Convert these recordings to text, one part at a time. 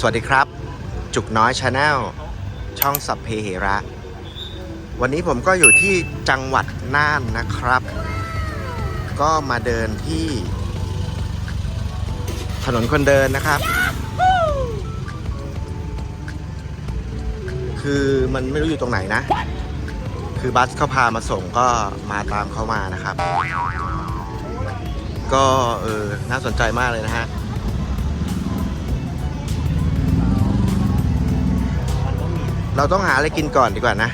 สวัสดีครับ จุกน้อยชาแนลช่องสัพเพเหระ วันนี้ผมก็อยู่ที่จังหวัดน่านนะครับ ก็มาเดินที่ ถนนคนเดินนะครับ คือมันไม่รู้อยู่ตรงไหนนะ คือบัสเขาพามาส่งก็มาตามเขามานะครับ ก็เออน่าสนใจมากเลยนะฮะ เราต้องหาอะไรกินก่อนดีกว่านะ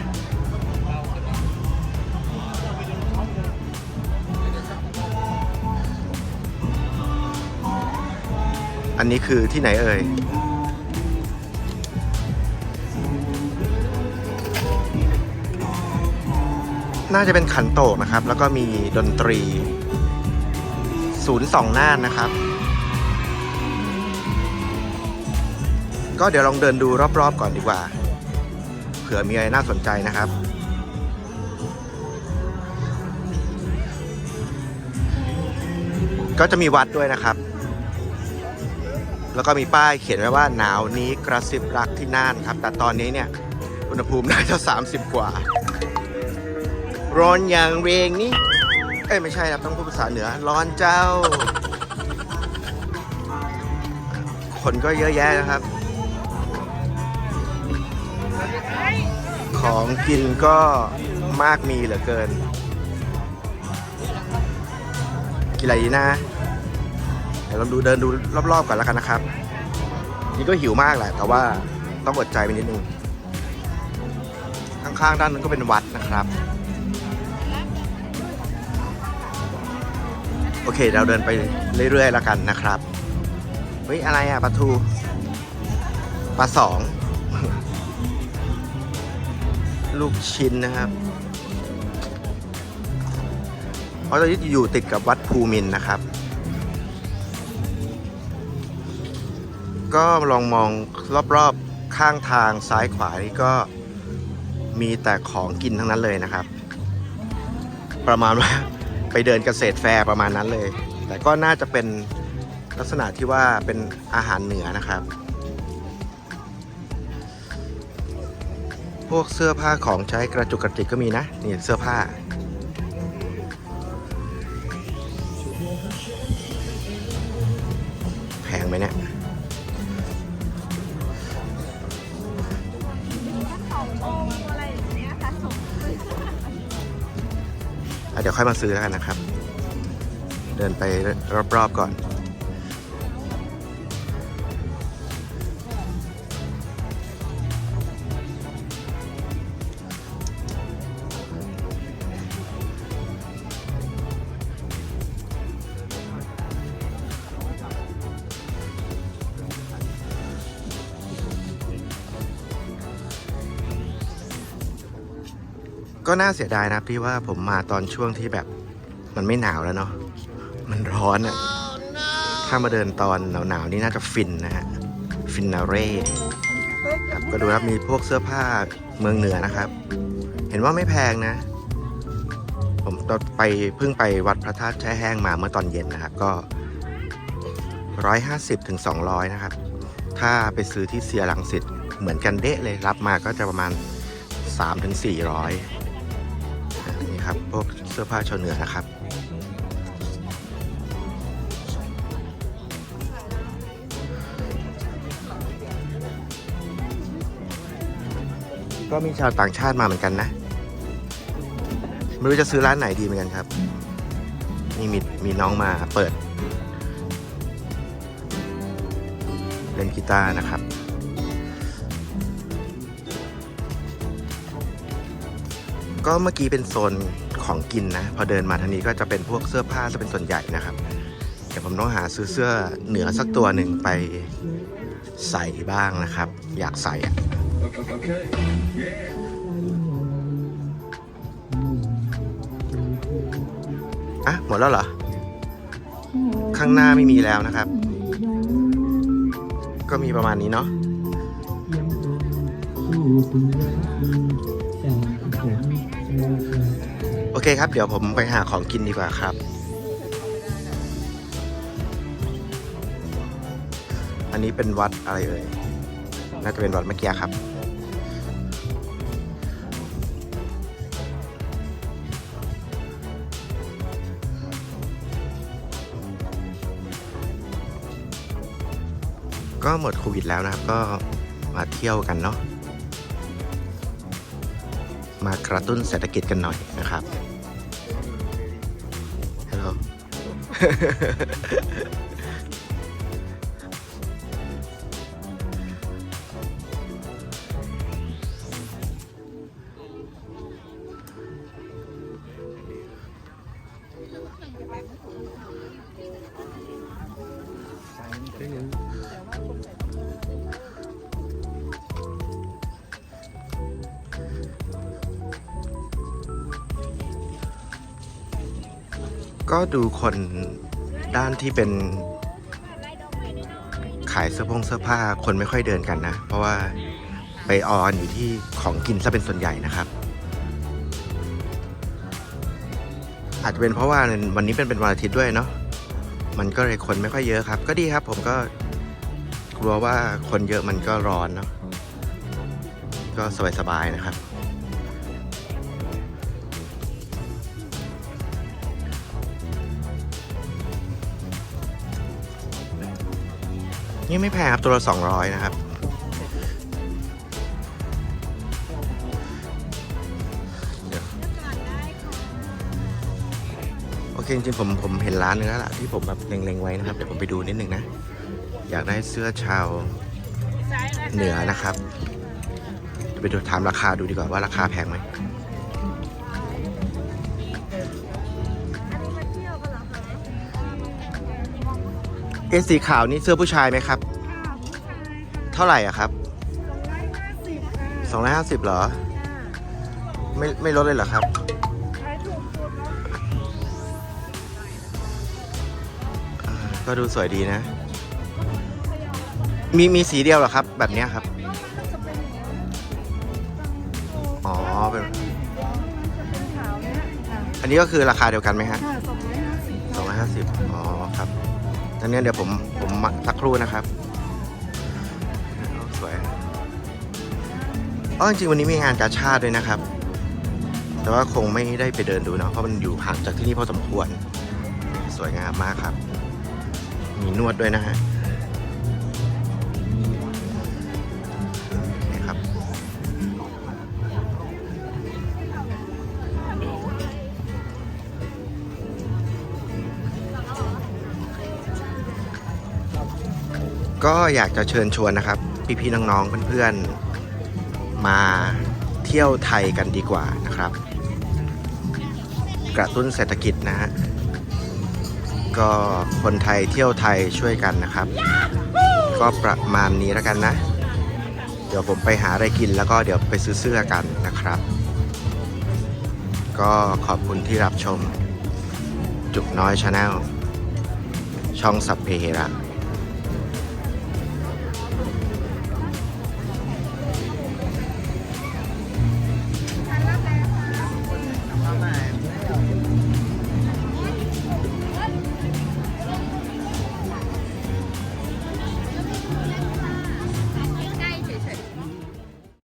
อันนี้คือที่ไหนเอ่ย น่าจะเป็นขันโตกนะครับ แล้วก็มีดนตรีศูนย์สองน่านนะครับ ก็เดี๋ยวลองเดินดูรอบๆก่อนดีกว่า ผื่อมีอะไรน่าสนใจนะครับ ก็จะมีวัดด้วยนะครับ แล้วก็มีป้ายเขียนไว้ว่าหนาวนี้กระซิบรักที่น่านครับ แต่ตอนนี้เนี่ย อุณหภูมิน่าจะ 30 กว่า ร้อนอย่างเรงนี่เอ้ยไม่ใช่ครับต้องพูดภาษาเหนือ ร้อนเจ้า คนก็เยอะแยะนะครับ ของกินก็มากมีเหลือเกิน กินอะไรดีนะเดี๋ยวเราดูเดินดูรอบๆก่อนแล้วกันนะครับ นี่ก็หิวมากแหละ แต่ว่าต้องอดใจไปนิดนึง ข้างๆด้านนั้นก็เป็นวัดนะครับ โอเค เราเดินไปเรื่อยๆแล้วกันนะครับ เฮ้ย อะไรอะปลาทูปลาสอง ลูกชิ้นนะครับเพราะตอนนี้อยู่ติดกับวัดภูมินนะครับ ก็ลองมองรอบๆข้างทางซ้ายขวานี่ก็มีแต่ของกินทั้งนั้นเลยนะครับ ประมาณว่าไปเดินเกษตรแฟร์ประมาณนั้นเลย แต่ก็น่าจะเป็นลักษณะที่ว่าเป็นอาหารเหนือนะครับ พวกเสื้อผ้าของใช้กระจุกกระจิกก็มีนะ นี่เสื้อผ้า แพงไหมเนี่ยเดี๋ยวค่อยมาซื้อแล้วกันนะครับ เดินไปรอบๆก่อน ก็น่าเสียดายนะครับที่ว่าผมมาตอนช่วงที่แบบมันไม่หนาวแล้วเนาะมันร้อนอะถ้ามาเดินตอนหนาวๆนี่น่าจะฟินนะฮะฟินนาเร่ครับก็ดูครับมีพวกเสื้อผ้าเมืองเหนือนะครับ เห็นว่าไม่แพงนะ ผมไปเพิ่งไปวัดพระธาตุแช่แห้งมาเมื่อตอนเย็นนะครับก็150ถึง200นะครับ ถ้าไปซื้อที่เซียรังสิตเหมือนกันเดะเลยรับมาก็จะประมาณ3-400ถึง400นี่ ครับ พวกเสื้อผ้าชาวเหนือนะครับ ก็มีชาวต่างชาติมาเหมือนกันนะ ไม่รู้จะซื้อร้านไหนดีเหมือนกันครับ นี่มีมีน้องมาเปิด เล่นกีตาร์นะครับ ก็เมื่อกี้เป็นโซนของกินนะ พอเดินมาทางนี้ก็จะเป็นพวกเสื้อผ้าจะเป็นส่วนใหญ่นะครับ เดี๋ยวผมต้องหาซื้อเสื้อเหนือสักตัวหนึ่งไปใส่บ้างนะครับ อยากใส่อะอะหมดแล้วเหรอ ข้างหน้าไม่มีแล้วนะครับ ก็มีประมาณนี้เนาะ โอเคครับ เดี๋ยวผมไปหาของกินดีกว่าครับ อันนี้เป็นวัดอะไรเอ่ย น่าจะเป็นวัดเมื่อกี้ครับ ก็หมดโควิดแล้วนะครับ ก็มาเที่ยวกันเนาะ มากระตุ้นเศรษฐกิจกันหน่อยนะครับฮัลโหล ก็ดูคนด้านที่เป็นขายเสื้อผงเสื้อผ้าคนไม่ค่อยเดินกันนะ เพราะว่าไปออนอยู่ที่ของกินซะเป็นส่วนใหญ่นะครับ อาจจะเป็นเพราะว่าวันนี้เป็นเป็นวันอาทิตย์ด้วยเนาะมันก็เลยคนไม่ค่อยเยอะครับ ก็ดีครับผมก็กลัวว่าคนเยอะมันก็ร้อนเนาะก็สบายๆนะครับ นี่ไม่แพงครับตัวละ200นะครับ โอเคจริงๆผมผมเห็นร้านนึงแล้วล่ะที่ผมแบบเล็งๆไว้นะครับ เดี๋ยวผมไปดูนิดนึงนะ อยากได้เสื้อชาวเหนือนะครับเดี๋ยวไปดูถามราคาดูดีกว่าว่าราคาแพงไหม เอะสีขาวนี่เสื้อผู้ชายไหมครับเท่าไหร่อะครับ250เหรอไม่ไม่ลดเลยเหรอครับอ่าก็ดูสวยดีนะ มีมีสีเดียวเหรอครับ แบบเนี้ยครับอ๋อเป็นอันนี้ก็คือราคาเดียวกันไหมฮะสองร้อยห้าสิบอ๋อครับ อันนี้เดี๋ยวผมผมสักครู่นะครับสวยอ๋อจริงวันนี้มีงานกาชาติด้วยนะครับ แต่ว่าคงไม่ได้ไปเดินดูเนาะเพราะมันอยู่ห่างจากที่นี่พอสมควร สวยงามมากครับ มีนวดด้วยนะฮะ ก็อยากจะเชิญชวนนะครับ พี่ๆน้องๆเพื่อนๆ มาเที่ยวไทยกันดีกว่านะครับ กระตุ้นเศรษฐกิจนะฮะก็คนไทยเที่ยวไทยช่วยกันนะครับ ก็ประมาณนี้แล้วกันนะ เดี๋ยวผมไปหาอะไรกินแล้วก็เดี๋ยวไปซื้อเสื้อกันนะครับ ก็ขอบคุณที่รับชม จุกน้อยชาแนลช่องสับเพเหระ